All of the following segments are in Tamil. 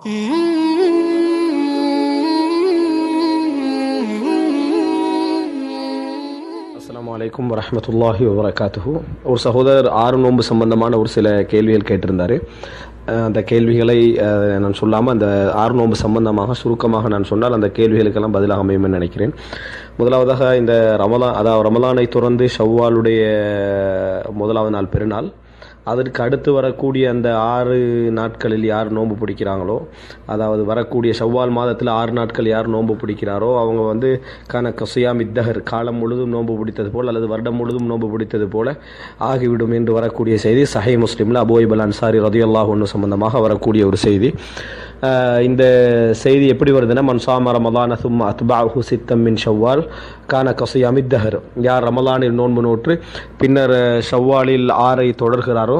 அஸ்ஸலாமு அலைக்கும் வரஹ்மத்துல்லாஹி வபரகாத்துஹு. ஒரு சகோதரர் ஆறு நோன்பு சம்பந்தமான ஒரு சில கேள்விகள் கேட்டிருந்தார். அந்த கேள்விகளை நான் சொல்லாமல் அந்த ஆறு நோன்பு சம்பந்தமாக சுருக்கமாக நான் சொன்னால் அந்த கேள்விகளுக்கெல்லாம் பதிலாக அமையும்னு நினைக்கிறேன். முதலாவதாக இந்த ரமலான் அதாவது ரமலானை தொடர்ந்து ஷவ்வாலுடைய முதலாவது நாள் பெருநாள். அதற்கு அடுத்து வரக்கூடிய அந்த ஆறு நாட்களில் யார் நோன்பு பிடிக்கிறாங்களோ அதாவது வரக்கூடிய செவ்வால் மாதத்தில் ஆறு நாட்கள் யார் நோன்பு பிடிக்கிறாரோ அவங்க வந்து கன கசையாமித்தகர் காலம் முழுதும் நோன்பு பிடித்தது போல் அல்லது வருடம் முழுதும் நோன்பு பிடித்தது போல ஆகிவிடும் என்று வரக்கூடிய செய்தி. சஹை முஸ்லீமில் அபோய்பல் அன்சாரி ரதியல்லாஹ் ஒன்று சம்பந்தமாக வரக்கூடிய ஒரு செய்தி. இந்த செய்தி எப்படி வருதுன்னா மன்சாம ரமலான சும்மா அத்பாஹு சித்தம் மின் ஷவ்வால் கான கசியா அமித்தஹர் யார் ரமலானில் நோன்பு நோற்று பின்னர் ஷவ்வாலில் ஆறை தொடர்கிறாரோ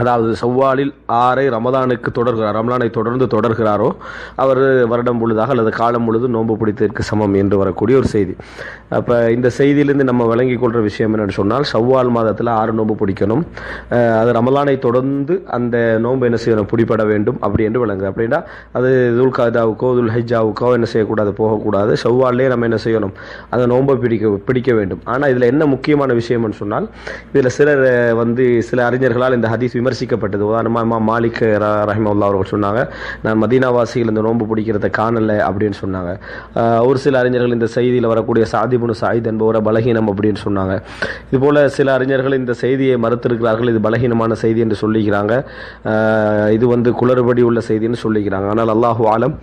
அதாவது செவ்வாலில் ஆறை ரமதானுக்கு தொடர்கிறார் ரமலானை தொடர்ந்து தொடர்கிறாரோ அவர் வருடம் முழுதாக அல்லது காலம் பொழுது நோன்பு பிடித்ததற்கு சமம் என்று வரக்கூடிய ஒரு செய்தி. அப்போ இந்த செய்தியிலிருந்து நம்ம விளங்கிக் கொள்கிற விஷயம் என்னென்னு சொன்னால் செவ்வால் மாதத்தில் ஆறு நோன்பு பிடிக்கணும். அது ரமலானை தொடர்ந்து அந்த நோன்பு என்ன செய்யணும்? பிடிபட வேண்டும் அப்படி என்று விளங்குது. அப்படின்னா அது துல்காதாவுக்கோ துல் ஹைஜாவுக்கோ என்ன செய்யக்கூடாது? போகக்கூடாது. செவ்வாலே நம்ம என்ன செய்யணும்? அந்த நோன்பை பிடிக்க பிடிக்க வேண்டும். ஆனால் இதில் என்ன முக்கியமான விஷயம்னு சொன்னால் இதில் சிலர் வந்து சில அறிஞர்களால் இந்த ஹதீஸ் விமர்சிக்கப்பட்டது. உதாரணமாக இமாம் மாலிக் ர- ரஹிமவுல்லா அவர்கள் சொன்னாங்க நான் மதீனாவாசிகள் இந்த நோன்பு பிடிக்கிறத காணல அப்படின்னு சொன்னாங்க. ஒரு சில அறிஞர்கள் இந்த செய்தியில் வரக்கூடிய சாதிபுனு சாயித் என்பவரை பலகீனம் அப்படின்னு சொன்னாங்க. இதுபோல் சில அறிஞர்கள் இந்த செய்தியை மறுத்திருக்கிறார்கள். இது பலகீனமான செய்தி என்று சொல்லிக்கிறாங்க. இது வந்து குளறுபடி உள்ள செய்தின்னு சொல்லிக்கிறாங்க. ஆனால் அல்லாஹு ஆலம்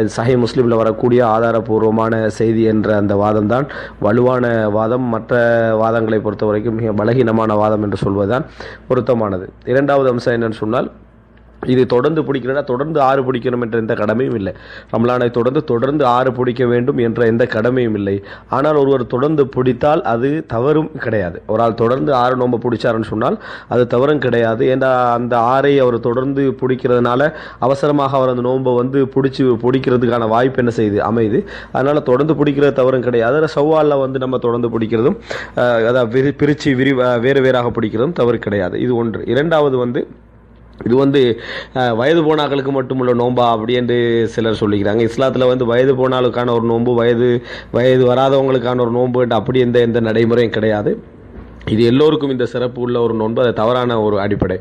இது சஹி முஸ்லீமில் வரக்கூடிய ஆதாரபூர்வமான செய்தி என்ற அந்த வாதம் தான் வலுவான வாதம் மற்ற வாதங்களை பொறுத்த வரைக்கும் மிக பலகீனமான வாதம் என்று சொல்வதுதான் பொருத்தமானது. இரண்டாவது அம்சம் என்னன்னு சொன்னால் இது தொடர்ந்து பிடிக்கிறனா தொடர்ந்து ஆறு பிடிக்கணும் என்ற எந்த கடமையும் இல்லை. ரம்லானை தொடர்ந்து தொடர்ந்து ஆறு பிடிக்க வேண்டும் என்ற எந்த கடமையும் இல்லை. ஆனால் ஒருவர் தொடர்ந்து பிடித்தால் அது தவறும் கிடையாது. ஒரு ஆள் தொடர்ந்து ஆறு நோம்பு பிடிச்சாருன்னு சொன்னால் அது தவறும் கிடையாது. ஏன்னா அந்த ஆறை அவர் தொடர்ந்து பிடிக்கிறதுனால அவசரமாக அவர் அந்த நோன்பை வந்து பிடிச்சி பிடிக்கிறதுக்கான வாய்ப்பு என்ன செய்யுது அமையுது அதனால் தொடர்ந்து பிடிக்கிறது தவறும் கிடையாது. அதில் சவ்வாலில் வந்து நம்ம தொடர்ந்து பிடிக்கிறதும் அதாவது விரி பிரித்து விரி வேறு வேறாக பிடிக்கிறதும் தவறு கிடையாது. இது ஒன்று. இரண்டாவது வந்து இது வந்து வயது போனாக்களுக்கு மட்டுமுள்ள நோன்பா அப்படி என்று சிலர் சொல்லிக்கிறாங்க. இஸ்லாத்தில் வந்து வயது போனாலுக்கான ஒரு நோன்பு வயது வயது வராதவங்களுக்கான ஒரு நோன்பு அப்படி எந்த எந்த நடைமுறையும் கிடையாது. இது எல்லோருக்கும் இந்த சிறப்பு உள்ள ஒரு நோன்பு அது தவறான ஒரு அடிப்படை.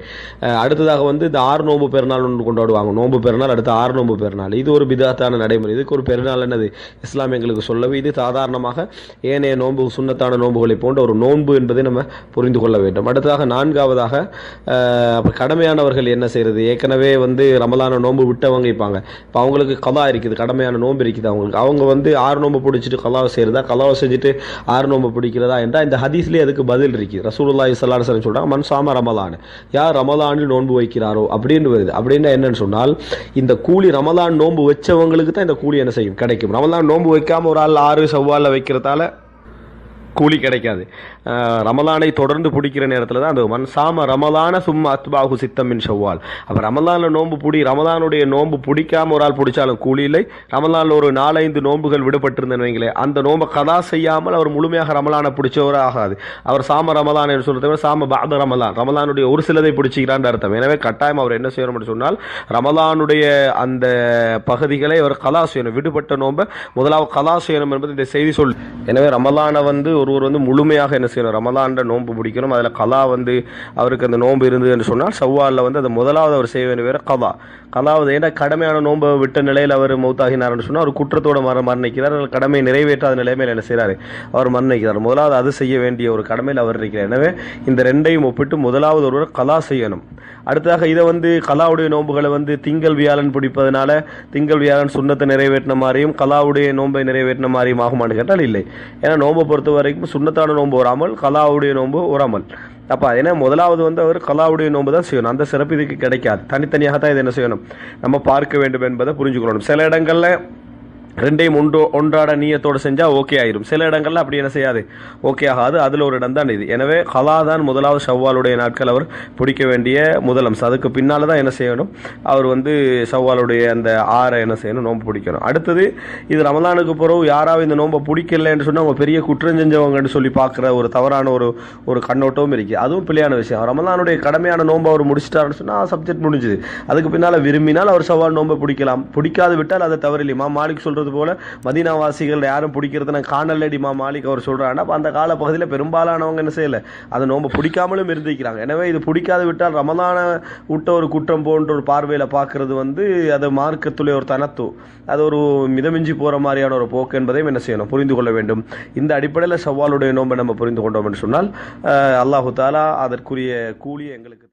அடுத்ததாக வந்து இந்த ஆறு நோன்பு பெருநாள் ஒன்று கொண்டாடுவாங்க. நோன்பு பெருநாள் அடுத்து ஆறு நோன்பு பெருநாள். இது ஒரு பிதாத்தான நடைமுறை. இதுக்கு ஒரு பெருநாள் என்னது? இஸ்லாம் எங்களுக்கு சொல்லவே இது சாதாரணமாக ஏனைய நோன்பு சுண்ணத்தான நோன்புகளை போன்ற ஒரு நோன்பு என்பதை நம்ம புரிந்து கொள்ள வேண்டும். அடுத்ததாக நான்காவதாக அஹ், கடமையானவர்கள் என்ன செய்கிறது ஏற்கனவே வந்து ரமலான நோன்பு விட்டவங்க இருப்பாங்க. இப்போ அவங்களுக்கு கலா இருக்குது கடமையான நோன்பு இருக்குது அவங்களுக்கு. அவங்க வந்து ஆறு நோன்பு பிடிச்சிட்டு கலாவை செய்கிறதா கலாவை செஞ்சுட்டு ஆறு நோன்பு பிடிக்கிறதா? என்றால் இந்த ஹதீஸ்லேயே அதுக்கு பதில் இருக்குது ரசூலுல்லாஹி சல்லாஹ் அலைஹி வஸல்லம் மன் சாம ரமலான். யார் ரமலானில் நோன்பு வைக்கிறாரோ அப்படின்னு வருது அப்படின்னா என்னன்னு சொன்னால் இந்த கூலி ரமலான் நோன்பு வச்சவங்களுக்கு தான் இந்த கூலி என்ன செய்யும்? கிடைக்கும். ரமலான் நோன்பு வைக்காமல் ஒரு ஆள் ஆறு செவ்வாலில் வைக்கிறதால கூலி கிடைக்காது. ரமலானை தொடர்ந்து பிடிக்கிற நேரத்தில் தான் அந்த மண் சாம ரமலான சும்மா அத்பாகு சித்தமின் செவ்வால் அப்போ ரமலானில் நோன்பு பிடி ரமலானுடைய நோன்பு பிடிக்காம ஒரு ஆள் பிடிச்சாலும் கூலி இல்லை. ரமலானில் ஒரு நாலைந்து நோன்புகள் விடுபட்டிருந்தவங்களே வைங்களேன் அந்த நோன்பை கதா செய்யாமல் அவர் முழுமையாக ரமலானை பிடிச்சவர் ஆகாது. அவர் சாம ரமலான் என்று சொல்கிறத விட சாம பாத ரமலான் ரமலானுடைய ஒரு சிலதை பிடிச்சிக்கிறான்னு அர்த்தம். எனவே கட்டாயம் அவர் என்ன செய்யணும் சொன்னால் ரமலானுடைய அந்த பகுதிகளை அவர் கலா செய்யணும். விடுபட்ட நோன்பை முதலாவது கலா செய்யணும் என்பது இந்த செய்தி சொல். எனவே ரமலானை வந்து ஒருவர் வந்து முழுமையாக என்ன செய்யணும்? ரமலான்ற நோன்பு பிடிக்கணும் அதில் கலா வந்து அவருக்கு அந்த நோன்பு இருந்தது என்று சொன்னால் சவ்வாலில் வந்து அது முதலாவது அவர் செய்ய வேண்டிய வேறு கலா கலாவது ஏன்னா கடமையான நோன்பை விட்ட நிலையில் அவர் மௌத்தாகினார்னு சொன்னால் அவர் குற்றத்தோட மர மரணிக்கிறார். கடமையை நிறைவேற்றாத நிலைமையில் என்ன செய்கிறார் அவர் மரணிக்கிறார். முதலாவது அது செய்ய வேண்டிய ஒரு கடமையில் அவர் இருக்கிறார். எனவே இந்த ரெண்டையும் ஒப்பிட்டு முதலாவது ஒருவர் கலா செய்யணும். அடுத்ததாக இதை வந்து கலாவுடைய நோன்புகளை வந்து திங்கள் வியாழன் பிடிப்பதனால திங்கள் வியாழன் சுண்ணத்தை நிறைவேற்றின மாதிரியும் கலாவுடைய நோன்பை நிறைவேற்றின மாதிரியும் ஆகுமான்னு கேட்டால் இல்லை. ஏன்னா நோன்பை பொறுத்த வரைக்கும் சுண்ணத்தான நோன்பு ஒரு அமல் கலாவுடைய நோன்பு ஒரு அமல். அப்போ ஏன்னா முதலாவது வந்து அவர் கலாவுடைய நோன்பு தான் செய்யணும். அந்த சிறப்பு இதுக்கு கிடைக்காது. தனித்தனியாக தான் இது என்ன செய்யணும்? நம்ம பார்க்க வேண்டும் என்பதை புரிஞ்சுக்கொள்ளணும். சில இடங்களில் ரெண்டையும் ஒன்று ஒன்றாட நீயத்தோடு செஞ்சால் ஓகே ஆயிரும். சில இடங்களில் அப்படி என்ன செய்யாது. ஓகே ஆகாது. அதில் ஒரு இடம் தான் இது. எனவே கலா தான் முதலாவது ஷவ்வாலுடைய நாட்கள் அவர் பிடிக்க வேண்டிய முதல் அம்சம். அதுக்கு பின்னால் தான் என்ன செய்யணும்? அவர் வந்து ஷவ்வாலுடைய அந்த ஆறை என்ன செய்யணும்? நோன்பு பிடிக்கணும். அடுத்தது இது ரமலானுக்கு பிறகு யாராவது இந்த நோன்பை பிடிக்கலன்னு சொன்னால் அவங்க பெரிய குற்றம் செஞ்சவங்கன்னு சொல்லி பார்க்குற ஒரு தவறான ஒரு ஒரு கண்ணோட்டமும் இருக்குது அதுவும் பிள்ளையான விஷயம். ரமலானுடைய கடமையான நோன்பை அவர் முடிச்சிட்டாருன்னு சொன்னால் சப்ஜெக்ட் முடிஞ்சுது. அதுக்கு பின்னால் விரும்பினால் அவர் சவால் நோன்பை பிடிக்கலாம். பிடிக்காது விட்டால் அதை தவறில்லை. இமாம் மாலிக் சொல்றது போல மதினாவாசிகள் யாரும் பிடிக்கிறது நான் காணலடி இமாம் மாலிக் அவர் சொல்கிறாங்கன்னா அப்ப அந்த கால பகுதியில் பெரும்பாலானவங்க என்ன செய்யல? அதை நோன்பை பிடிக்காமலும் இருந்திருக்கிறாங்க. எனவே இது பிடிக்காது விட்டால் ரமதான விட்ட ஒரு குற்றம் போன்ற ஒரு பார்வையில் பார்க்குறது வந்து அது மார்க்கத்துடைய ஒரு தனத்து அது ஒரு மிதமிஞ்சி போற மாதிரியான ஒரு போக்கு என்பதையும் என்ன செய்யணும்? புரிந்து கொள்ள வேண்டும். இந்த அடிப்படையில் சவாலுடைய நோன்பை நம்ம புரிந்து கொண்டோம் என்று சொன்னால் அல்லாஹு தாலா அதற்குரிய கூலியை எங்களுக்கு